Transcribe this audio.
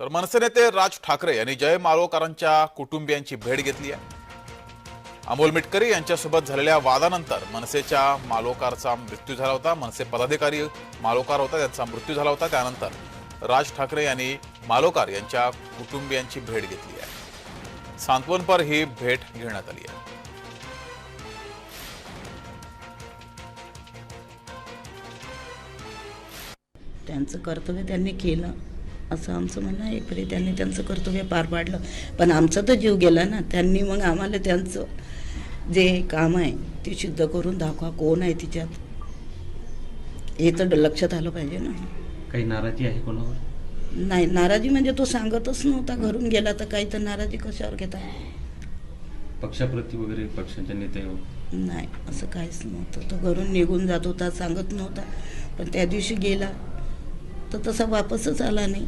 तर मनसे नेते राज ठाकरे यांनी जय मालोकरांच्या कुटुंबियांची भेट घेतली आहे. अमोल मिटकरी यांच्यासोबत झालेल्या वादानंतर मनसेच्या मालोकारचा मृत्यू झाला होता. मनसे पदाधिकारी मालोकार होता त्यांचा मृत्यू झाला होता. त्यानंतर राज ठाकरे यांनी मालोकार यांच्या कुटुंबियांची भेट घेतली आहे. सांत्वनपर ही भेट घेण्यात आली आहे. त्यांचं कर्तव्य त्यांनी केलं. असं आमचं म्हणणं आहे. तरी त्यांनी त्यांचं कर्तव्य पार पाडलं. पण आमचा तर जीव गेला ना. त्यांनी मग आम्हाला त्यांचं जे काम आहे ते सिद्ध करून दाखवा कोण आहे तिच्यात. हे तर लक्षात आलं पाहिजे ना. काही नाराजी आहे कोणावर? नाही नाराजी म्हणजे तो सांगतच नव्हता. घरून गेला तर काही तर नाराजी कशावर घेता? पक्षाप्रती वगैरे पक्षाच्या नेत्यावर? नाही असं काहीच नव्हतं. तो घरून निघून जात होता सांगत नव्हता. पण त्या दिवशी गेला. तर तसा वापसच आला नाही.